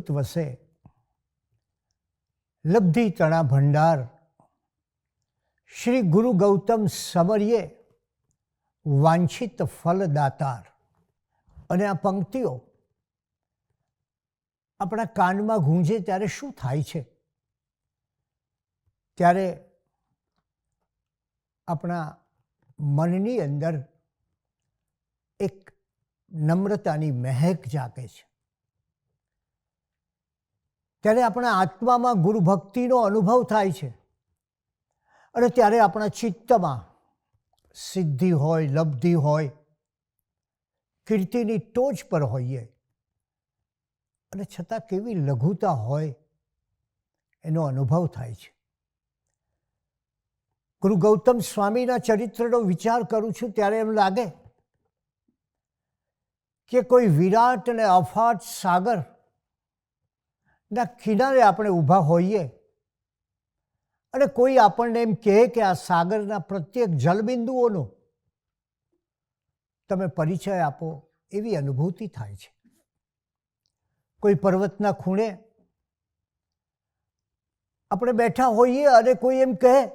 અમૃત વસે. લબ્ધિ તણા ભંડાર. શ્રી ગુરુ ગૌતમ સમરીએ વાંછિત ફલદાતાર. અને આ પંક્તિઓ આપણા કાનમાં ગુંજે ત્યારે શું થાય છે? ત્યારે આપણા મનની અંદર એક નમ્રતાની મહેક જાગે છે. ત્યારે આપણા આત્મામાં ગુરુ ભક્તિનો અનુભવ થાય છે. અને ત્યારે આપણા ચિત્તમાં સિદ્ધિ હોય, લબ્ધિ હોય, કીર્તિની ટોચ પર હોઈએ. અને છતાં કેવી લઘુતા હોય એનો અનુભવ થાય છે. ગુરુ ગૌતમ સ્વામીના ચરિત્રનો વિચાર કરું છું ત્યારે એમ લાગે કે કોઈ વિરાટ અને અફાટ સાગર ના, કિનારે આપણે ઊભા હોઈએ. અને કોઈ આપણને એમ કહે કે આ સાગરના પ્રત્યેક જલબિંદુઓનો તમે પરિચય આપો, એવી અનુભૂતિ થાય છે. કોઈ પર્વતના ખૂણે આપણે બેઠા હોઈએ અને કોઈ એમ કહે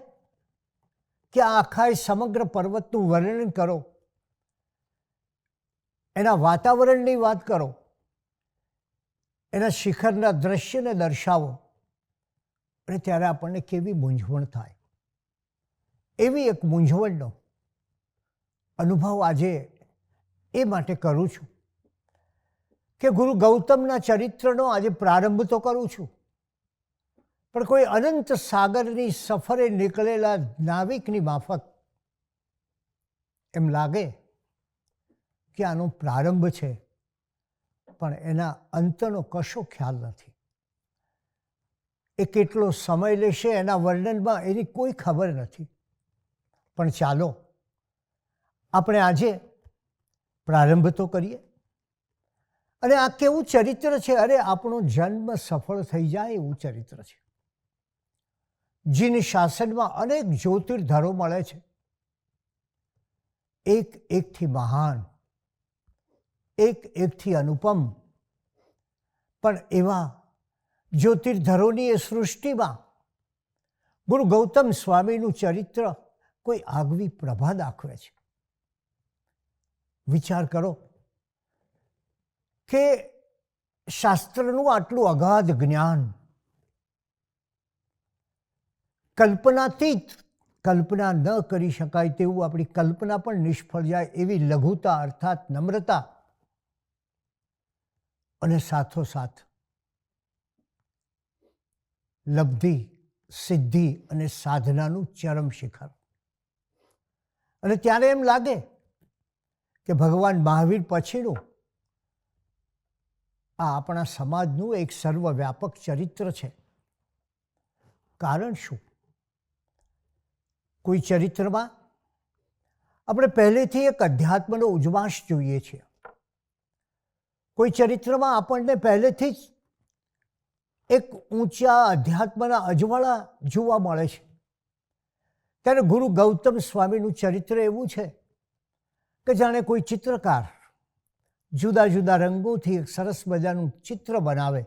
કે આખા એ સમગ્ર પર્વતનું વર્ણન કરો. એના વાતાવરણની વાત કરો. એના શિખરના દ્રશ્યને દર્શાવો. અને ત્યારે આપણને કેવી મૂંઝવણ થાય. એવી એક મૂંઝવણનો અનુભવ આજે એ માટે કરું છું કે ગુરુ ગૌતમના ચરિત્રનો આજે પ્રારંભ તો કરું છું. પણ કોઈ અનંત સાગરની સફરે નીકળેલા નાવિકની માફક એમ લાગે કે આનો પ્રારંભ છે. પણ એના અંતનો કશો ખ્યાલ નથી. એ કેટલો સમય લેશે એના વર્ણનમાં એની કોઈ ખબર નથી. પણ ચાલો, આપણે આજે પ્રારંભ તો કરીએ. અને આ કેવું ચરિત્ર છે? અરે, આપણો જન્મ સફળ થઈ જાય એવું ચરિત્ર છે. જીન શાસનમાં અનેક જ્યોતિર્ધરો મળે છે. એક એકથી મહાન એક એકથી અનુપમ. પણ એવા જ્યોતિર્ધરોની એ સૃષ્ટિમાં ગુરુ ગૌતમ સ્વામીનું ચરિત્ર કોઈ આગવી પ્રભા દાખવે છે. વિચાર કરો કે શાસ્ત્રનું આટલું અગાધ જ્ઞાન કલ્પનાતીત કલ્પના ન કરી શકાય તેવું આપણી કલ્પના પણ નિષ્ફળ જાય એવી લઘુતા અર્થાત નમ્રતા અને સાથોસાથ લબ્ધિ, સિદ્ધિ અને સાધનાનું ચરમ શિખર. અને ત્યારે એમ લાગે કે ભગવાન મહાવીર પછીનું આ આપણા સમાજનું એક સર્વવ્યાપક ચરિત્ર છે. કારણ શું? કોઈ ચરિત્રમાં આપણે પહેલેથી એક અધ્યાત્મનો ઉજવાશ જોઈએ છીએ. કોઈ ચરિત્રમાં આપણને પહેલેથી જ એક ઊંચા અધ્યાત્મના અજવાળા જોવા મળે છે. ત્યારે ગુરુ ગૌતમ સ્વામીનું ચરિત્ર એવું છે કે જાણે કોઈ ચિત્રકાર જુદા જુદા રંગોથી એક સરસ મજાનું ચિત્ર બનાવે.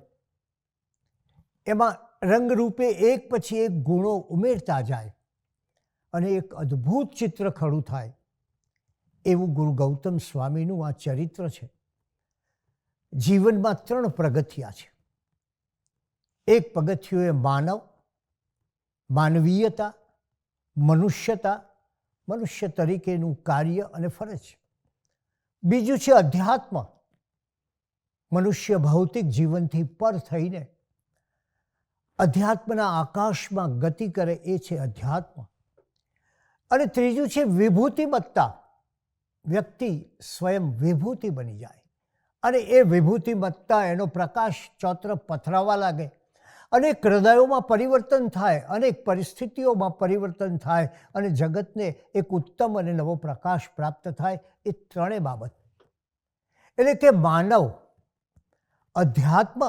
એમાં રંગરૂપે એક પછી એક ગુણો ઉમેરતા જાય અને એક અદ્ભુત ચિત્ર ખડું થાય. એવું ગુરુ ગૌતમ સ્વામીનું આ ચરિત્ર છે. જીવનમાં ત્રણ પ્રગથિયા છે. એક પગથિયું એ માનવ, માનવીયતા, મનુષ્યતા, મનુષ્ય તરીકેનું કાર્ય અને ફરજ બીજું છે અધ્યાત્મ. મનુષ્ય ભૌતિક જીવનથી પર થઈને અધ્યાત્મના આકાશમાં ગતિ કરે એ છે અધ્યાત્મ. અને ત્રીજું છે વિભૂતિમત્તા. વ્યક્તિ સ્વયં વિભૂતિ બની જાય. અને એ વિભૂતિમત્તા, એનો પ્રકાશ ચોત્ર પથરાવા લાગે. અનેક હૃદયોમાં પરિવર્તન થાય, અનેક પરિસ્થિતિઓમાં પરિવર્તન થાય, અને જગતને એક ઉત્તમ અને નવો પ્રકાશ પ્રાપ્ત થાય, એ ત્રણેય બાબત. એટલે કે માનવ, અધ્યાત્મ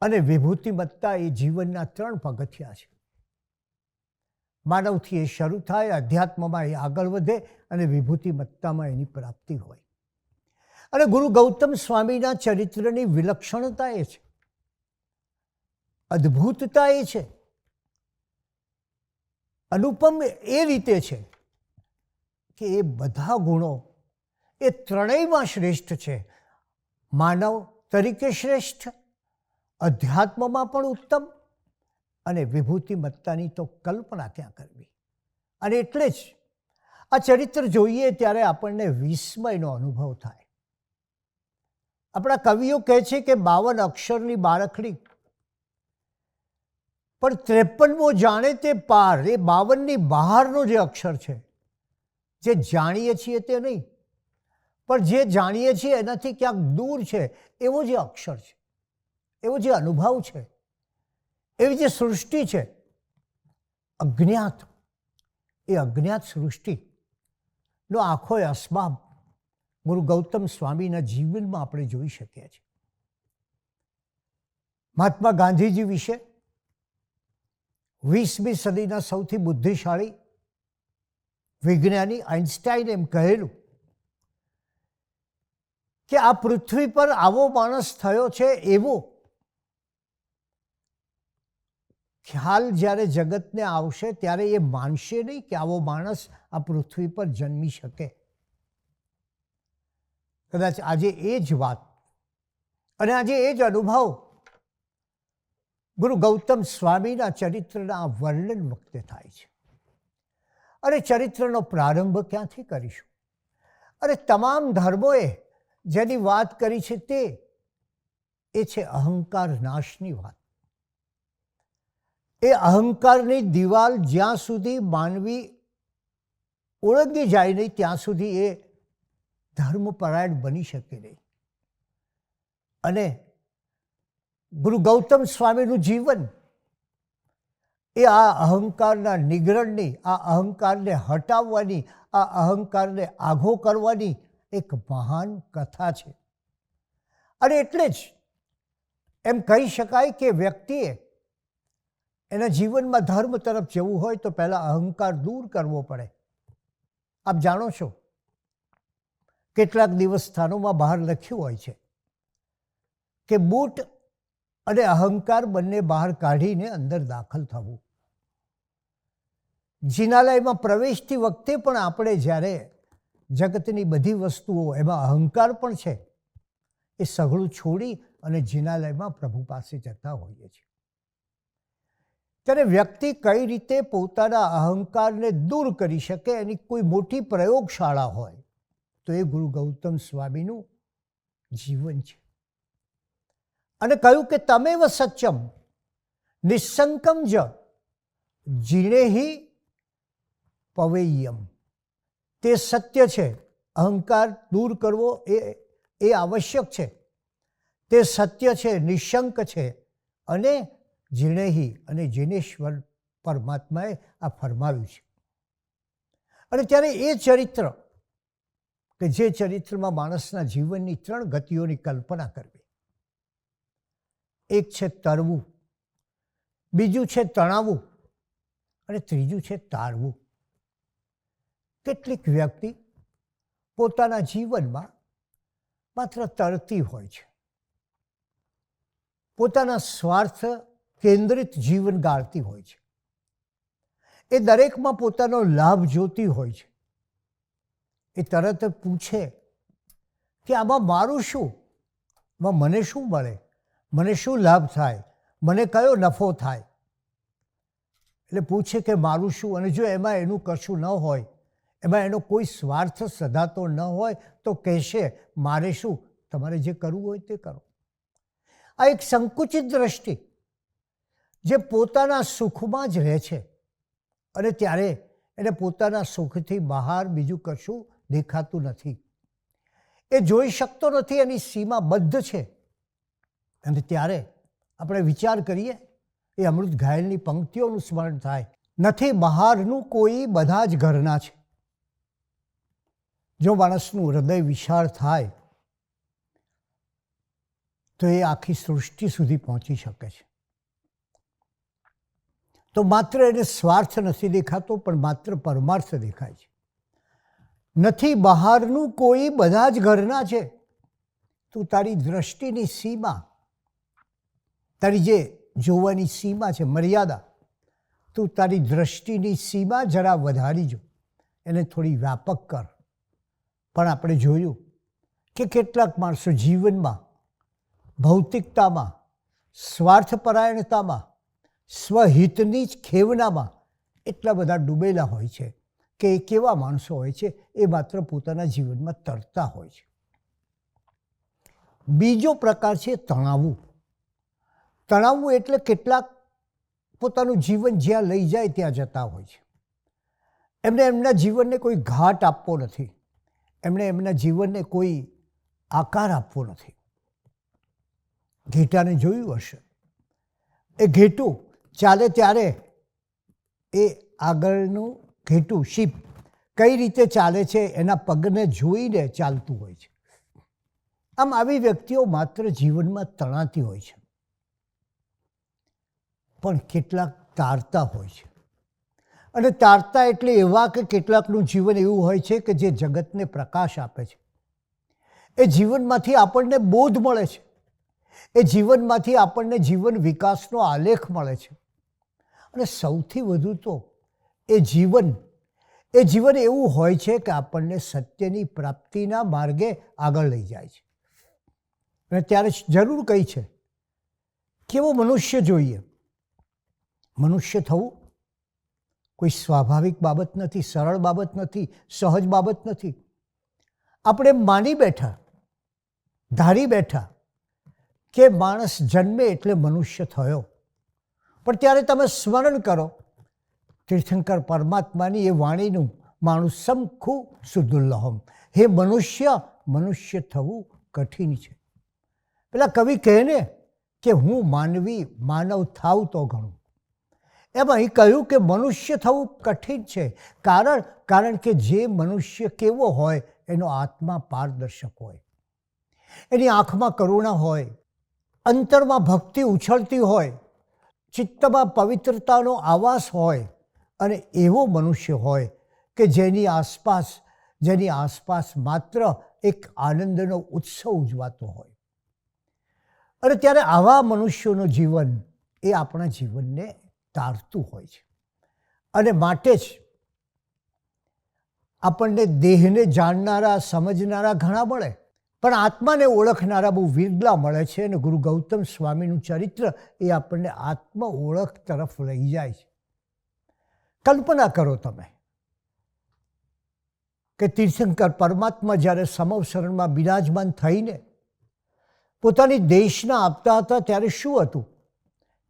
અને વિભૂતિમત્તા એ જીવનના ત્રણ પગથિયા છે. માનવથી એ શરૂ થાય, અધ્યાત્મમાં એ આગળ વધે, અને વિભૂતિમત્તામાં એની પ્રાપ્તિ હોય. અને ગુરુ ગૌતમ સ્વામીના ચરિત્રની વિલક્ષણતા એ છે. અદ્ભુતતા એ છે. અનુપમ એ રીતે છે કે એ બધા ગુણો એ ત્રણેયમાં શ્રેષ્ઠ છે. માનવ તરીકે શ્રેષ્ઠ, અધ્યાત્મમાં પણ ઉત્તમ અને વિભૂતિમત્તાની તો કલ્પના ક્યાં કરવી? અને એટલે જ આ ચરિત્ર જોઈએ ત્યારે આપણને વિસ્મયનો અનુભવ થાય. આપણા કવિઓ કહે છે કે બાવન અક્ષરની બારખડી. પણ ત્રેપનમો જાણે તે પાર, એ બાવનની બહારનો જે અક્ષર છે, જે જાણીએ છીએ તે નહીં. પણ જે જાણીએ છીએ એનાથી ક્યાંક દૂર છે, એવો જે અક્ષર છે, એવો જે અનુભવ છે, એવી જે સૃષ્ટિ છે, અજ્ઞાત, એ અજ્ઞાત સૃષ્ટિનો આખો અસબાબ ગુરુ ગૌતમ સ્વામીના જીવનમાં આપણે જોઈ શકીએ છીએ. મહાત્મા ગાંધીજી વિશે વીસમી સદીના સૌથી બુદ્ધિશાળી વિજ્ઞાની આઇન્સ્ટાઈન એમ કહેલું કે આ પૃથ્વી પર આવો માણસ થયો છે એવો ખ્યાલ જ્યારે જગતને આવશે ત્યારે એ માનશે નહીં કે આવો માણસ આ પૃથ્વી પર જન્મી શકે. કદાચ આજે એ જ વાત. અને આજે એ જ અનુભવ ગુરુ ગૌતમ સ્વામીના ચરિત્રના વર્ણન વખતે થાય છે. અને ચરિત્રનો પ્રારંભ ક્યાંથી કરીશું? અને તમામ ધર્મોએ જેની વાત કરી છે તે, એ છે અહંકાર નાશની વાત. એ અહંકારની દિવાલ જ્યાં સુધી માનવી ઓળંગી જાય નહીં, ત્યાં સુધી એ ધર્મપરાયણ બની શકે નહીં. અને ગુરુ ગૌતમ સ્વામીનું જીવન એ આ અહંકારના નિગ્રહણની આ અહંકારને હટાવવાની, આ અહંકારને આઘો કરવાની એક મહાન કથા છે. અને એટલે જ એમ કહી શકાય કે વ્યક્તિએ એના જીવનમાં ધર્મ તરફ જવું હોય તો પહેલાં અહંકાર દૂર કરવો પડે. આપ જાણો છો કેટલાક દિવસ સ્થાનોમાં બહાર લખ્યું હોય છે કે બૂટ અને અહંકાર બંને બહાર કાઢીને અંદર દાખલ થવું. જિનાલયમાં પ્રવેશતી વખતે પણ આપણે જ્યારે જગતની બધી વસ્તુઓ એમાં અહંકાર પણ છે, એ સઘળું છોડી અને જિનાલયમાં પ્રભુ પાસે જતા હોઈએ છીએ. ત્યારે વ્યક્તિ કઈ રીતે પોતાના અહંકારને દૂર કરી શકે એની કોઈ મોટી પ્રયોગશાળા હોય તો એ ગુરુ ગૌતમ સ્વામીનું જીવન છે. અને કહ્યું કે તમેવ સચ્ચમ, નિસંકમ જ જીણેહી પવેયમ તે સત્ય છે, અહંકાર દૂર કરવો એ એ આવશ્યક છે. તે સત્ય છે, નિશંક છે અને જીણેહી અને જીનેશ્વર પરમાત્માએ આ ફરમાવ્યું છે. અને ત્યારે એ ચરિત્ર કે જે ચરિત્રમાં માણસના જીવનની ત્રણ ગતિઓની કલ્પના કરવી. એક છે તરવું, બીજું છે તણાવવું અને ત્રીજું છે તારવું. કેટલીક વ્યક્તિ પોતાના જીવનમાં માત્ર તરતી હોય છે. પોતાના સ્વાર્થ કેન્દ્રિત જીવન ગાળતી હોય છે. એ દરેકમાં પોતાનો લાભ જોતી હોય છે. એ તરત પૂછે કે આમાં મારું શું? આમાં મને શું મળે? મને શું લાભ થાય? મને કયો નફો થાય? એટલે પૂછે કે મારું શું? અને જો એમાં એનું કશું ન હોય, એમાં એનો કોઈ સ્વાર્થ સધાતો ન હોય, તો કહેશે, મારે શું? તમારે જે કરવું હોય તે કરો. આ એક સંકુચિત દ્રષ્ટિ જે પોતાના સુખમાં જ રહે છે. અને ત્યારે એને પોતાના સુખથી બહાર બીજું કશું દેખાતું નથી. એ જોઈ શકતો નથી, એની સીમા બંધ છે. અને ત્યારે આપણે વિચાર કરીએ, એ અમૃત ઘાયલની પંક્તિઓનું સ્મરણ થાય. નથી, બહારનું કોઈ બધા જ ઘરના છે. જો માણસનું હૃદય વિશાળ થાય, તો એ આખી સૃષ્ટિ સુધી પહોંચી શકે છે. તો માત્ર એને સ્વાર્થ નથી દેખાતો, પણ માત્ર પરમાર્થ દેખાય છે. નથી, બહારનું કોઈ બધા જ ઘરના છે. તું તારી દ્રષ્ટિની સીમા, તારી જે જોવાની સીમા છે, મર્યાદા, તું તારી દ્રષ્ટિની સીમા જરા વધારી જો. એને થોડી વ્યાપક કર. પણ આપણે જોયું કે કેટલાક માણસો જીવનમાં, ભૌતિકતામાં, સ્વાર્થપરાયણતામાં, સ્વહિતની જ ખેવનામાં એટલા બધા ડૂબેલા હોય છે. કે કેવા માણસો હોય છે, એ માત્ર પોતાના જીવનમાં તરતા હોય છે. બીજો પ્રકાર છે તણાવું. તણાવવું એટલે કેટલાક પોતાનું જીવન જ્યાં લઈ જાય ત્યાં જતા હોય છે. એમને એમના જીવનને કોઈ ઘાટ આપવો નથી. એમણે એમના જીવનને કોઈ આકાર આપવો નથી. ઘેટાને જોયું હશે. એ ઘેટું ચાલે ત્યારે એ આગળનું ઘેટું, શીપ કઈ રીતે ચાલે છે એના પગને જોઈને ચાલતું હોય છે. આમ આવી વ્યક્તિઓ માત્ર જીવનમાં તણાતી હોય છે. પણ કેટલાક તારતા હોય છે. અને તારતા એટલે એવા કે કેટલાકનું જીવન એવું હોય છે કે જે જગતને પ્રકાશ આપે છે. એ જીવનમાંથી આપણને બોધ મળે છે. એ જીવનમાંથી આપણને જીવન વિકાસનો આલેખ મળે છે. અને સૌથી વધુ તો એ જીવન. એ જીવન એવું હોય છે કે આપણને સત્યની પ્રાપ્તિના માર્ગે આગળ લઈ જાય છે. અને ત્યારે જરૂર કઈ છે? કેવો મનુષ્ય જોઈએ? મનુષ્ય થવું કોઈ સ્વાભાવિક બાબત નથી, સરળ બાબત નથી, સહજ બાબત નથી. આપણે માની બેઠા, ધારી બેઠા કે માણસ જન્મે એટલે મનુષ્ય થયો. પણ ત્યારે તમે સ્મરણ કરો તીર્થંકર પરમાત્માની એ વાણીનું માણુસમ સમખું સુદુલ્લહમ હે મનુષ્ય મનુષ્ય થવું કઠિન છે. પેલા કવિ કહે ને કે હું માનવી, માનવ થાવ તો ઘણું. એમાં અહીં કહ્યું કે મનુષ્ય થવું કઠિન છે. કારણ કારણ કે જે મનુષ્ય કેવો હોય એનો આત્મા પારદર્શક હોય. એની આંખમાં કરુણા હોય, અંતરમાં ભક્તિ ઉછળતી હોય, ચિત્તમાં પવિત્રતાનો આવાસ હોય અને એવો મનુષ્ય હોય કે જેની આસપાસ જેની આસપાસ માત્ર એક આનંદનો ઉત્સવ ઉજવાતો હોય. અને ત્યારે આવા મનુષ્યોનું જીવન એ આપણા જીવનને તારતું હોય છે. અને માટે જ આપણને દેહને જાણનારા, સમજનારા ઘણા મળે. પણ આત્માને ઓળખનારા બહુ વિરલા મળે છે અને ગુરુ ગૌતમ સ્વામીનું ચરિત્ર એ આપણને આત્મ ઓળખ તરફ લઈ જાય છે. કલ્પના કરો તમે કે તીર્થંકર પરમાત્મા જ્યારે સમવસરણમાં બિરાજમાન થઈને પોતાની દેશના આપતા હતા, ત્યારે શું હતું?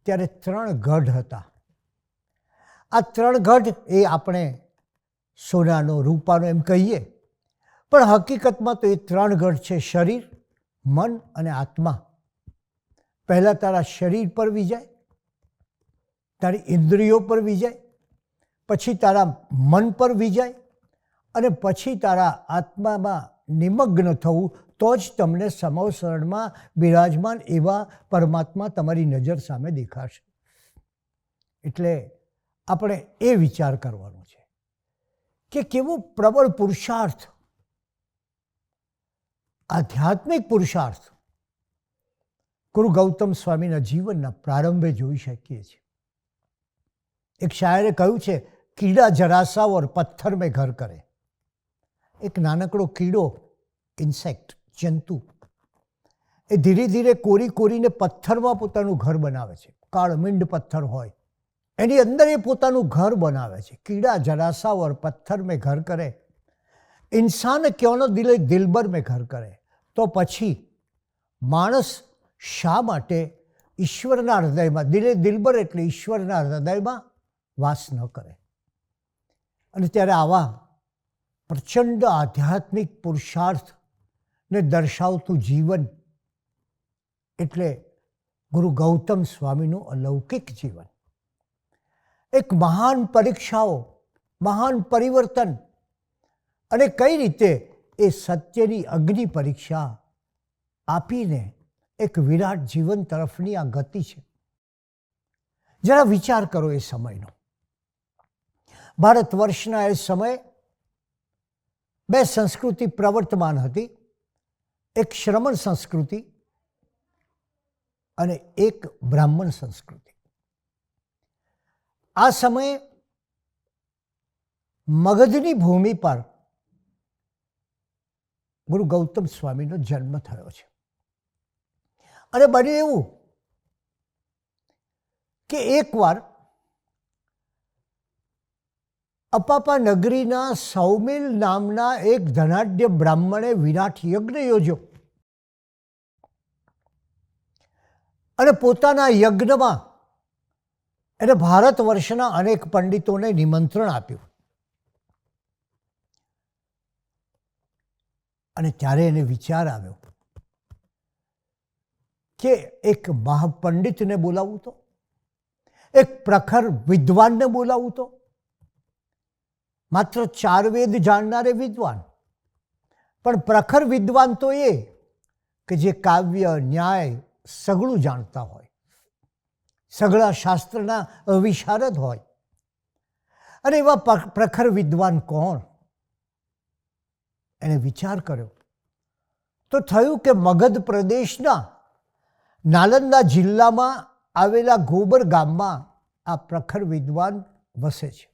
ત્યારે ત્રણ ગઢ હતા. આ ત્રણ ગઢ એ આપણે સોનાનો, રૂપાનો એમ કહીએ. પણ હકીકતમાં તો એ ત્રણ ગઢ છે શરીર, મન અને આત્મા. પહેલાં તારા શરીર પર વિજય, તારી ઇન્દ્રિયો પર વિજય પછી તારા મન પર વિજય અને પછી તારા આત્મામાં નિમગ્ન થવું, તો જ તમને સમવસરણમાં બિરાજમાન એવા પરમાત્મા તમારી નજર સામે દેખાશે. એટલે આપણે એ વિચાર કરવાનો છે કે કેવો પ્રબળ પુરુષાર્થ, આધ્યાત્મિક પુરુષાર્થ ગુરુ ગૌતમ સ્વામીના જીવનના પ્રારંભે જોઈ શકીએ છીએ. એક શાયરે કહ્યું છે કીડા ઓર પથ્થર મેં ઘર કરે. એક નાનકડો કીડો ઇન્સેક્ટ જંતુ, એ ધીરે ધીરે કોરી કોરીને પથ્થરમાં પોતાનું ઘર બનાવે છે. કાળમીંડ પથ્થર હોય, એની અંદર એ પોતાનું ઘર બનાવે છે. કીડા જરાસા પથ્થર મેં ઘર કરે. ઇન્સાન ક્યોનો દિલે દિલબર મેં ઘર કરે. તો પછી માણસ શા માટે ઈશ્વરના હૃદયમાં, દિલે દિલબર એટલે ઈશ્વરના હૃદયમાં વાસ ન કરે? અને ત્યારે આવા પ્રચંડ આધ્યાત્મિક પુરુષાર્થને દર્શાવતું જીવન એટલે ગુરુ ગૌતમ સ્વામીનું અલૌકિક જીવન. એક મહાન પરીક્ષાઓ, મહાન પરિવર્તન અને કઈ રીતે એ સત્યની અગ્નિ પરીક્ષા આપીને એક વિરાટ જીવન તરફની આ ગતિ છે. જરા વિચાર કરો એ સમયનો. ભારત વર્ષના એ સમયે બે સંસ્કૃતિ પ્રવર્તમાન હતી. એક શ્રમણ સંસ્કૃતિ અને એક બ્રાહ્મણ સંસ્કૃતિ. આ સમયે મગધની ભૂમિ પર ગુરુ ગૌતમ સ્વામીનો જન્મ થયો છે. અને બન્યું એવું કે એકવાર અપાપા નગરીના સૌમિલ નામના એક ધનાઢ્ય બ્રાહ્મણે વિરાટ યજ્ઞ યોજ્યો. અને પોતાના યજ્ઞમાં એને ભારત વર્ષના અનેક પંડિતોને નિમંત્રણ આપ્યું. અને ત્યારે એને વિચાર આવ્યો કે એક મહાપંડિતને બોલાવું તો? એક પ્રખર વિદ્વાનને બોલાવું તો? માત્ર ચાર વેદ જાણનારે વિદ્વાન. પણ પ્રખર વિદ્વાન તો એ કે જે કાવ્ય, ન્યાય સગળું જાણતા હોય. સગળા શાસ્ત્રના વિશારદ હોય. અને એવા પ્રખર વિદ્વાન કોણ? એને વિચાર કર્યો. તો થયું કે મગધ પ્રદેશના, નાલંદા જિલ્લામાં આવેલા ગોબર ગામમાં આ પ્રખર વિદ્વાન વસે છે.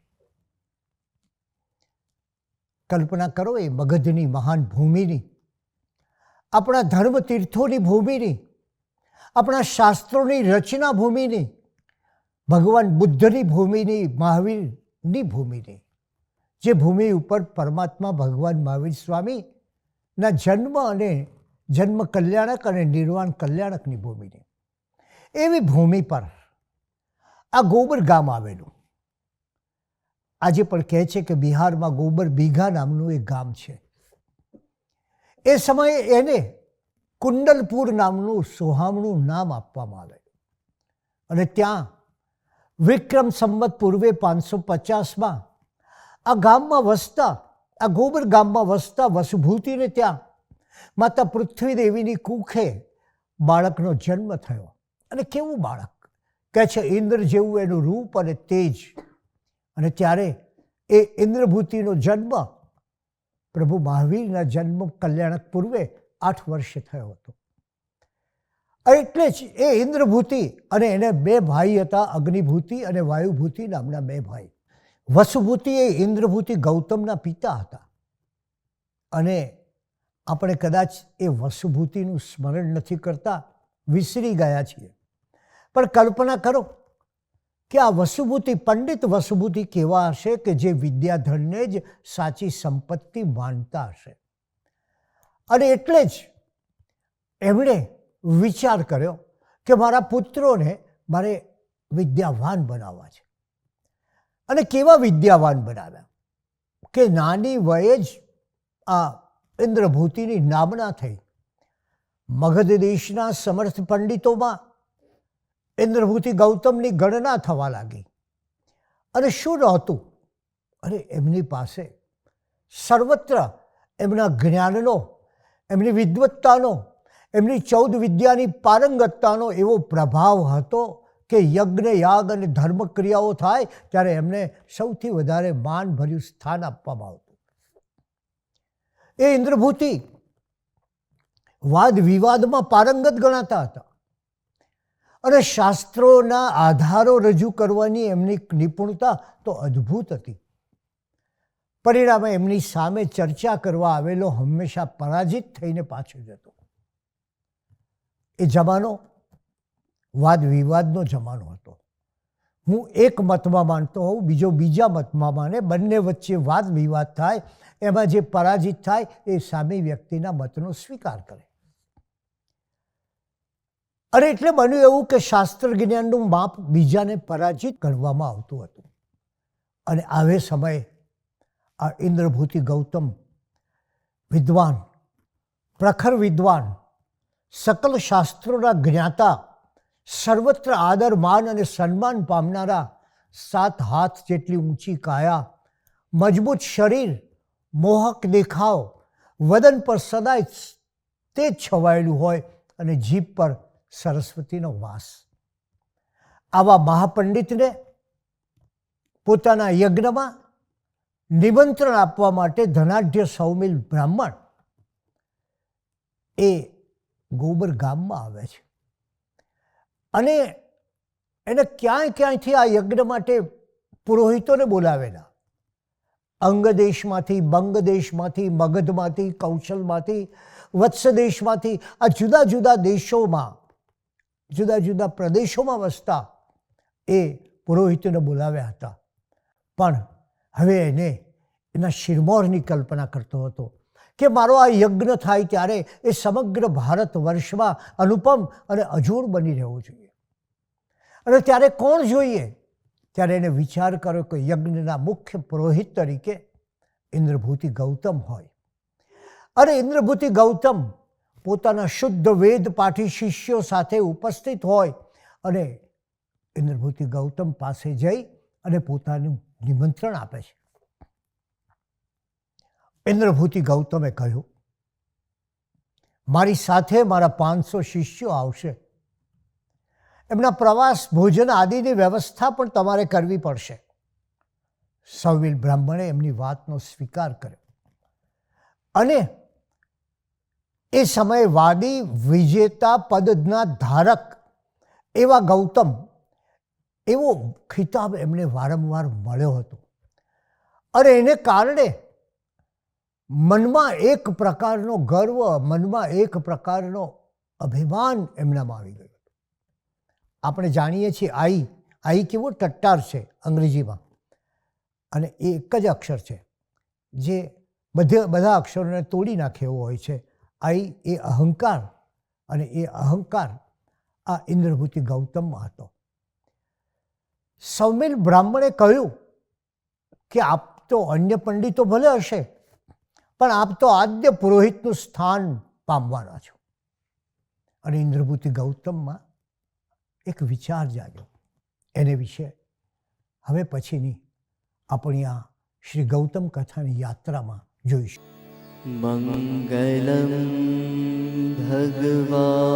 કલ્પના કરો એ મગધની મહાન ભૂમિની, આપણા ધર્મ તીર્થોની ભૂમિની, આપણા શાસ્ત્રોની રચના ભૂમિની, ભગવાન બુદ્ધની ભૂમિની, મહાવીરની ભૂમિની. જે ભૂમિ ઉપર પરમાત્મા, ભગવાન મહાવીર સ્વામીના જન્મ અને જન્મ કલ્યાણક અને નિર્વાણ કલ્યાણકની ભૂમિની. એવી ભૂમિ પર આ ગોબર ગામ આવેલું. આજે પણ કહે છે કે બિહારમાં ગોબર બીઘા નામનું એક ગામ છે. એ સમયે એને કુંડલપુર નામનું સોહામણું નામ આપવામાં આવે. અને ત્યાં વિક્રમ સંવત પૂર્વે પાંચસો પચાસમાં આ ગામમાં વસતા, આ ગોબર ગામમાં વસતા વસુભૂતિને ત્યાં માતા પૃથ્વીદેવીની કુખે બાળકનો જન્મ થયો. અને કેવું બાળક? કહે છે, ઇન્દ્ર જેવું એનું રૂપ અને તેજ અને ત્યારે એ ઇન્દ્રભૂતિનો જન્મ પ્રભુ મહાવીરના જન્મ કલ્યાણક પૂર્વે આઠ વર્ષે થયો હતો. એટલે જ એ ઇન્દ્રભૂતિ અને એને બે ભાઈ હતા, અગ્નિભૂતિ અને વાયુભૂતિ નામના બે ભાઈ. વસુભૂતિ એ ઇન્દ્રભૂતિ ગૌતમના પિતા હતા. અને આપણે કદાચ એ વસુભૂતિનું સ્મરણ નથી કરતા, વિસરી ગયા છીએ. પણ કલ્પના કરો કે આ વસુભૂતિ પંડિત વસુભૂતિ કેવા હશે કે જે વિદ્યાધનને જ સાચી સંપત્તિ માનતા હશે? અને એટલે જ એમણે વિચાર કર્યો કે મારા પુત્રોને મારે વિદ્યાવાન બનાવવા છે. અને કેવા વિદ્યાવાન બનાવ્યા? કે નાની વયે જ આ ઇન્દ્રભૂતિની નામના થઈ. મગધ દેશના સમર્થ પંડિતોમાં ઇન્દ્રભૂતિ ગૌતમની ગણના થવા લાગી. અને શું નહોતું? અરે, એમની પાસે સર્વત્ર એમના જ્ઞાનનો, એમની વિદ્વત્તાનો, એમની ચૌદ વિદ્યાની પારંગતતાનો એવો પ્રભાવ હતો કે યજ્ઞ, યાગ અને ધર્મક્રિયાઓ થાય ત્યારે એમને સૌથી વધારે માનભર્યું સ્થાન આપવામાં આવતું. એ ઇન્દ્રભૂતિ વાદ વિવાદમાં પારંગત ગણાતા હતા. અને શાસ્ત્રોના આધારો રજૂ કરવાની એમની નિપુણતા તો અદ્ભુત હતી. પરિણામે એમની સામે ચર્ચા કરવા આવેલો હંમેશા પરાજિત થઈને પાછો જતો. એ જમાનો વાદ વિવાદનો જમાનો હતો. હું એક મતમાં માનતો હોઉં, બીજો બીજા મતમાં માને, બંને વચ્ચે વાદ વિવાદ થાય, એમાં જે પરાજિત થાય એ સામે વ્યક્તિના મતનો સ્વીકાર કરે. અને એટલે બન્યું એવું કે શાસ્ત્ર જ્ઞાનનું માપ બીજાને પરાજિત ગણવામાં આવતું હતું. અને આવે સમયે આ ઇન્દ્રભૂતિ ગૌતમ વિદ્વાન, પ્રખર વિદ્વાન, સકલ શાસ્ત્રોના જ્ઞાતા, સર્વત્ર આદર, માન અને સન્માન પામનારા સાત હાથ જેટલી ઊંચી કાયા, મજબૂત શરીર, મોહક દેખાવ, વદન પર સદાય તે છવાયેલું હોય અને જીભ પર સરસ્વતીનો વાસ. આવા મહાપંડિતને પોતાના યજ્ઞમાં નિમંત્રણ આપવા માટે ધનાઢ્ય સૌમિલ બ્રાહ્મણ એ ગોબર ગામમાં આવે છે. અને એને ક્યાંય ક્યાંયથી આ યજ્ઞ માટે પુરોહિતોને બોલાવેલા. અંગ દેશમાંથી બંગ મગધમાંથી, કૌશલમાંથી વત્સ દેશમાંથી આ જુદા જુદા દેશોમાં જુદા જુદા પ્રદેશોમાં વસતા એ પુરોહિતોને બોલાવ્યા હતા. પણ હવે એને એના શિરમોરની કલ્પના કરતો હતો કે મારો આ યજ્ઞ થાય ત્યારે એ સમગ્ર ભારત વર્ષમાં અનુપમ અને અજોડ બની રહેવું જોઈએ. અને ત્યારે કોણ જોઈએ? ત્યારે એને વિચાર કર્યો કે યજ્ઞના મુખ્ય પુરોહિત તરીકે ઇન્દ્રભૂતિ ગૌતમ હોય. અને ઇન્દ્રભૂતિ ગૌતમ પોતાના શુદ્ધ વેદ પાઠી શિષ્યો સાથે ઉપસ્થિત હોય અને ઇન્દ્રભૂતિ ગૌતમ પાસે જઈ અને પોતાનું નિમંત્રણ આપે છે. ઇન્દ્રભૂતિ ગૌતમે કહ્યું, મારી સાથે મારા પાંચસો શિષ્યો આવશે. એમના પ્રવાસ, ભોજન આદિની વ્યવસ્થા પણ તમારે કરવી પડશે. સૌવિલ બ્રાહ્મણે એમની વાતનો સ્વીકાર કર્યો. અને એ સમયે વાદી વિજેતા પદના ધારક એવા ગૌતમ એવો ખિતાબ એમને વારંવાર મળ્યો હતો. અને એને કારણે મનમાં એક પ્રકારનો ગર્વ, મનમાં એક પ્રકારનો અભિમાન એમનામાં આવી ગયું. આપણે જાણીએ છીએ આઈ આઈ કેવો ટટ્ટાર છે અંગ્રેજીમાં. અને એ એક જ અક્ષર છે જે બધે, બધા અક્ષરોને તોડી નાખે એવો હોય છે. આઈ એ અહંકાર અને એ અહંકાર આ ઇન્દ્રભૂતિ ગૌતમમાં હતો. સૌમિલ બ્રાહ્મણે કહ્યું કે આપ તો અન્ય પંડિતો ભલે હશે, પણ આપ તો આદ્ય પુરોહિતનું સ્થાન પામવાના છો. અને ઇન્દ્રભૂતિ ગૌતમમાં એક વિચાર જાગ્યો. એને વિશે હવે પછીની આપણી આ શ્રી ગૌતમ કથાની યાત્રામાં જોઈશું. मङ्गलं भगवान्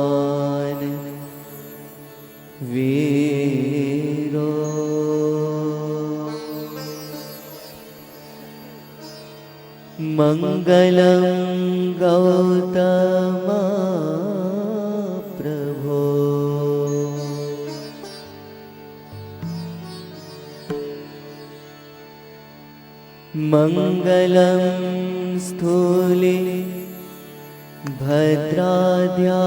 वीरो। मङ्गलं गौतमा प्रभो। मङ्गलं भद्राद्या।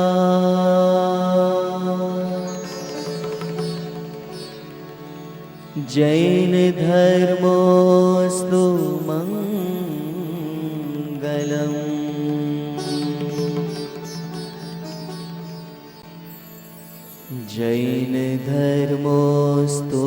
जैनधर्मोऽस्तु मङ्गलम्। जैनधर्मोऽस्तु